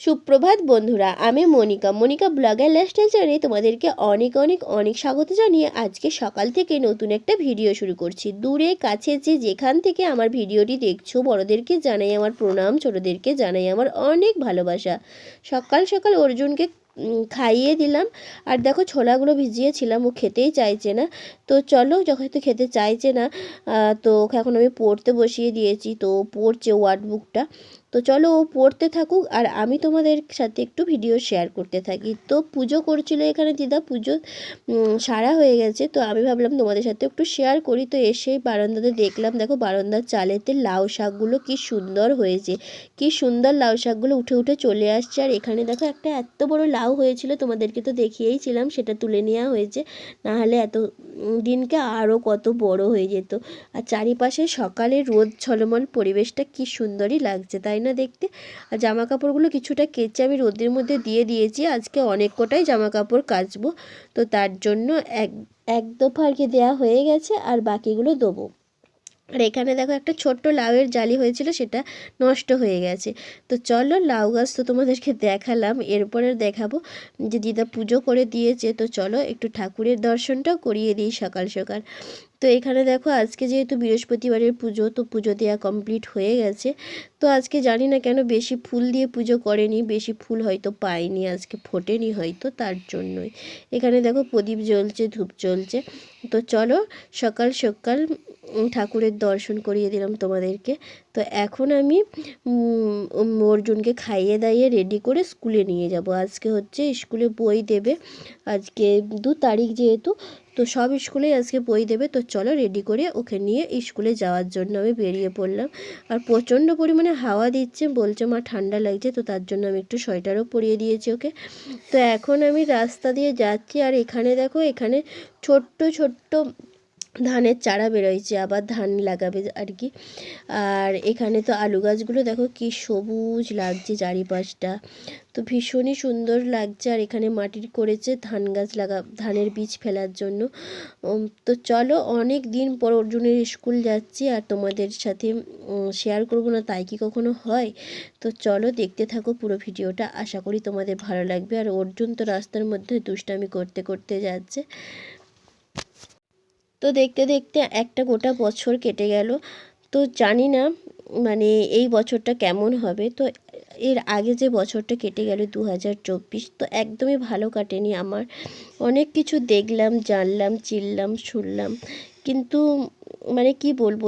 সুপ্রভাত বন্ধুরা, আমি মনিকা। মনিকা ব্লগের লাইফস্টাইল চ্যানেলে তোমাদেরকে অনেক অনেক অনেক স্বাগত জানিয়ে আজকে সকাল থেকে নতুন একটা ভিডিও শুরু করছি। দূরে, কাছে যে যেখান থেকে আমার ভিডিওটি দেখছ, বড়দেরকে জানাই আমার প্রণাম, ছোটোদেরকে জানাই আমার অনেক ভালোবাসা। সকাল সকাল অর্জুনকে খাইয়ে দিলাম। আর দেখো ছোলাগুলো ভিজিয়েছিলাম, ও খেতেই চাইছে না। তো চলো যখন তো খেতে চাইছে না তো ওকে এখন আমি পড়তে বসিয়ে দিয়েছি। তো পড়ছে ওয়ার্ড বুকটা তো চলো ও পড়তে থাকুক আর আমি তোমাদের সাথে একটু ভিডিও শেয়ার করতে থাকি। তো পুজো করছিল এখানে দিদা, পুজো সারা হয়ে গেছে। তো আমি ভাবলাম তোমাদের সাথে একটু শেয়ার করি। তো এসেই বারান্দাতে দেখলাম, দেখো বারান্দার চালেতে লাউ শাকগুলো কি সুন্দর হয়েছে। কি সুন্দর লাউ শাকগুলো উঠে উঠে চলে আসছে। আর এখানে দেখো একটা এত বড় লাউ হয়েছিল, তোমাদেরকে তো দেখিয়েইছিলাম, সেটা তুলে নেওয়া হয়েছে। নাহলে এত দিনকে আরও কত বড় হয়ে যেত। আর চারিপাশে সকালে রোদ ঝলমল, পরিবেশটা কি সুন্দরই লাগছে, তাই না দেখতে। আর জামা কাপড়গুলো কিছুটা কেচে আমি রোদের মধ্যে দিয়ে দিয়েছি। আজকে অনেক কটাই জামা কাপড় কাচবো। তো তার জন্য এক এক দফা আর কি দেওয়া হয়ে গেছে। আর বাকিগুলো দেবো। আর এখানে দেখো একটা ছোট্ট লাউয়ের জালি হয়েছিল, সেটা নষ্ট হয়ে গেছে। তো চলো লাউ গাছ তো তোমাদেরকে দেখালাম, এরপরে দেখাবো যে দিদা পুজো করে দিয়েছে। তো চলো একটু ঠাকুরের দর্শনটাও করিয়ে দিই সকাল সকাল। তো এখানে দেখো আজকে যেহেতু বৃহস্পতিবারের পুজো, তো পুজো দেওয়া কমপ্লিট হয়ে গেছে। তো আজকে জানি না কেন বেশি ফুল দিয়ে পুজো করেনি, বেশি ফুল হয়তো পাইনি আজকে ফোটেনি হয়তো তার জন্যই। এখানে দেখো প্রদীপ জ্বলছে, ধূপ জ্বলছে। তো চলো সকাল সকাল ঠাকুরের দর্শন করিয়ে দিলাম তোমাদেরকে। তো এখন আমি অর্জুনকে খাইয়ে দাইয়ে রেডি করে স্কুলে নিয়ে যাব। আজকে হচ্ছে স্কুলে বই দেবে। আজকে দু তারিখ যেহেতু, তো সব স্কুলেই আজকে বই দেবে। তো চলো রেডি করে ওকে নিয়ে স্কুলে যাওয়ার জন্য আমি বেরিয়ে পড়লাম। আর প্রচণ্ড পরিমাণে হাওয়া দিচ্ছে, বলছে, মা, ঠান্ডা লাগছে। তো তার জন্য আমি একটু সোয়েটারও পরিয়ে দিয়েছি ওকে। তো এখন আমি রাস্তা দিয়ে যাচ্ছি। আর এখানে দেখো, এখানে ছোট্ট ছোট্ট ধানের চারা বেরোয়ছে, আবার ধান লাগাবে আর কি। আর এখানে তো আলু গাছগুলো দেখো কি সবুজ লাগছে চারিপাশটা। তো ভীষণই সুন্দর লাগছে আর এখানে মাটির করেছে ধান গাছ লাগা, ধানের বীজ ফেলার জন্য। তো চলো অনেক দিন পর অর্জুনের স্কুল যাচ্ছি আর তোমাদের সাথে শেয়ার করব না, তাই কি কখনো হয়? তো চলো দেখতে থাকো পুরো ভিডিওটা। আশা করি তোমাদের ভালো লাগবে। আর অর্জুন তো রাস্তার মধ্যে দুষ্টামি করতে করতে যাচ্ছে। তো দেখতে দেখতে একটা গোটা বছর কেটে গেল। তো জানি না মানে এই বছরটা কেমন হবে। তো এর আগে যে বছরটা কেটে গেল দু হাজার চব্বিশ, তো একদমই ভালো কাটেনি আমার। অনেক কিছু দেখলাম, জানলাম, চিনলাম, শুনলাম। কিন্তু মানে কি বলব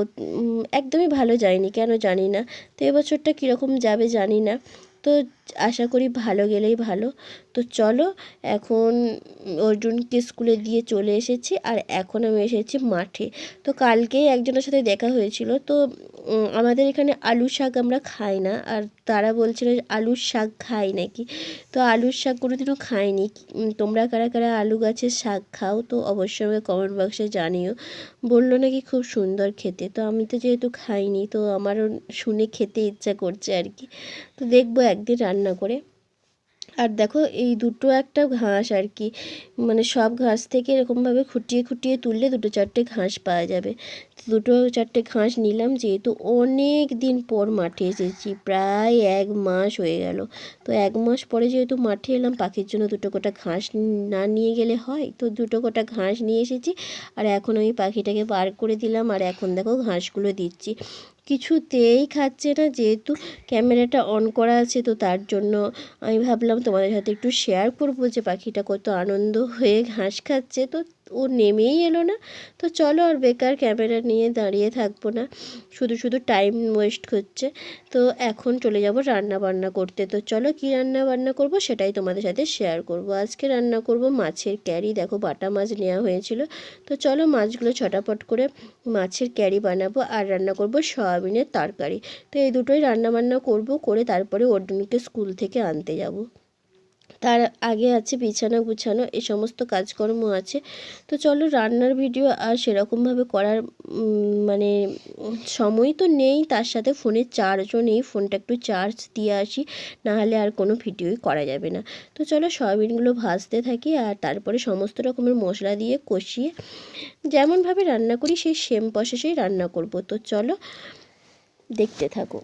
একদমই ভালো যায়নি, কেন জানি না। তো এবছরটা কীরকম যাবে জানি না। তো আশা করি ভালো গেলেই ভালো। তো চলো, এখন অর্জুনকে স্কুলে দিয়ে চলে এসেছি আর এখন আমি এসেছি মাঠে। তো কালকেই একজনের সাথে দেখা হয়েছিল, তো আমাদের এখানে আলু শাক আমরা খাই না। আর তারা বলছিল আলুর শাক খাই নাকি? তো আলুর শাক কোনো দিনও খাইনি তোমরা কারা কারা আলু গাছের শাক খাও তো অবশ্যই আমাকে কমেন্ট বক্সে জানিও। বলল নাকি খুব সুন্দর খেতে। তো আমি তো যেহেতু খাইনি, তো আমারও শুনে খেতে ইচ্ছা করছে আর কি। তো দেখব একদিন রান্না করে। আর দেখো এই দুটো একটা ঘাস আর কি। মানে সব ঘাস থেকে এরকমভাবে খুঁটিয়ে খুঁটিয়ে তুললে দুটো চারটে ঘাস পাওয়া যাবে। দুটো চারটে ঘাস নিলাম যেহেতু অনেক দিন পর মাঠে এসেছি, প্রায় এক মাস হয়ে গেল। তো এক মাস পরে যেহেতু মাঠে এলাম, পাখির জন্য দুটো কোটা ঘাস না নিয়ে গেলে হয়। তো দুটো কোটা ঘাস নিয়ে এসেছি আর এখন আমি পাখিটাকে বার করে দিলাম আর এখন দেখো ঘাসগুলো দিচ্ছি। কিছুতেই খাচ্ছে না, যেহেতু ক্যামেরাটা অন করা আছে, তো তার জন্য আমি ভাবলাম তোমাদের সাথে একটু শেয়ার করব যে পাখিটা কত আনন্দ হয়ে ঘাস খাচ্ছে। তো ও নেমেই এলো না। তো চলো আর বেকার ক্যামেরা নিয়ে দাঁড়িয়ে থাকব না। শুধু শুধু টাইম ওয়েস্ট হচ্ছে তো এখন চলে যাব রান্না বান্না করতে। তো চলো কি রান্না বান্না করব সেটাই তোমাদের সাথে শেয়ার করব। আজকে রান্না করব মাছের ক্যারি দেখো বাটা মাছ নেওয়া হয়েছিল। তো চলো মাছগুলো ছটাপট করে মাছের ক্যারি বানাবো আর রান্না করব সয়াবিনের তরকারি। তো এই দুটোই রান্না বান্না করব, করে তারপরে অর্জুনকে স্কুল থেকে আনতে যাব। তার আগে আছে বিছানা গুছানো এই সমস্ত কাজকর্ম আছে। তো চলো রান্নার ভিডিও আর সেরকমভাবে করার মানে সময় তো নেই। তার সাথে ফোনের চার্জও নেই। ফোনটা একটু চার্জ দিয়ে আসি, নাহলে আর কোনো ভিডিওই করা যাবে না। তো চলো সয়াবিনগুলো ভাজতে থাকি আর তারপরে সমস্ত রকমের মশলা দিয়ে কষিয়ে, যেমনভাবে রান্না করি, সেই সেম প্রসেসেই রান্না করব। তো চলো দেখতে থাকো।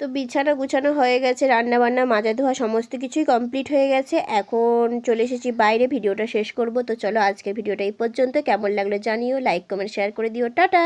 তো বিছানা গুছানো হয়ে গেছে রান্না বান্না মাজা ধোয়া সমস্ত কিছুই কমপ্লিট হয়ে গেছে। এখন চলে এসেছি বাইরে, ভিডিওটা শেষ করব। তো চলো আজকের ভিডিওটা এই পর্যন্ত। কেমন লাগল জানিও লাইক কমেন্ট শেয়ার করে দিও। টাটা!